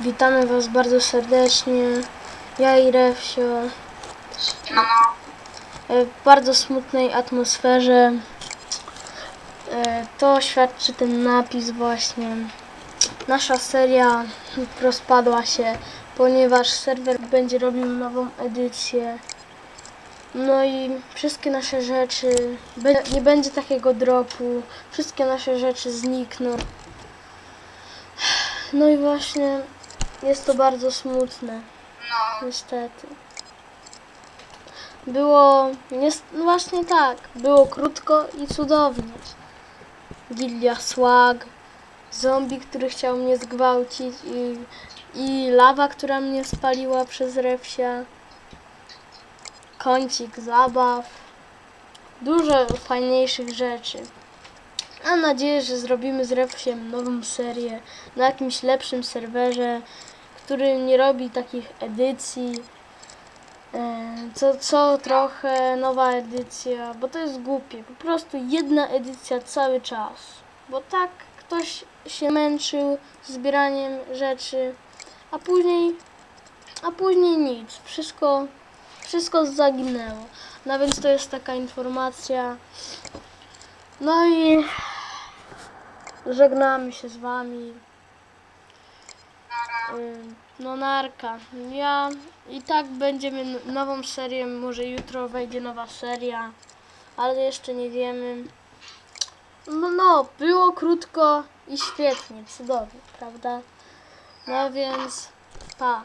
Witamy Was bardzo serdecznie. Ja i Refsio No, no. w bardzo smutnej atmosferze. E, To świadczy ten napis właśnie. Nasza seria rozpadła się, ponieważ serwer będzie robił nową edycję. No i wszystkie nasze rzeczy, nie będzie takiego dropu, wszystkie nasze rzeczy znikną. No i właśnie jest to bardzo smutne. No, Niestety. Było. Jest, no właśnie tak. Było krótko i cudownie. Gildia Swag, zombie, który chciał mnie zgwałcić i, i lawa, która mnie spaliła przez refsia. Kącik zabaw. Dużo fajniejszych rzeczy. Mam nadzieję, że zrobimy z refsiem nową serię na jakimś lepszym serwerze który nie robi takich edycji. E, Co, co trochę nowa edycja, bo to jest głupie. Po prostu jedna edycja cały czas. Bo tak ktoś się męczył zbieraniem rzeczy, a później, a później nic. Wszystko, wszystko zaginęło. No więc to jest taka informacja. No i żegnamy się z wami. No narka. Ja i tak będziemy nową serię, może jutro wejdzie nowa seria, ale jeszcze nie wiemy. No no, było krótko i świetnie, cudownie, prawda? No więc pa.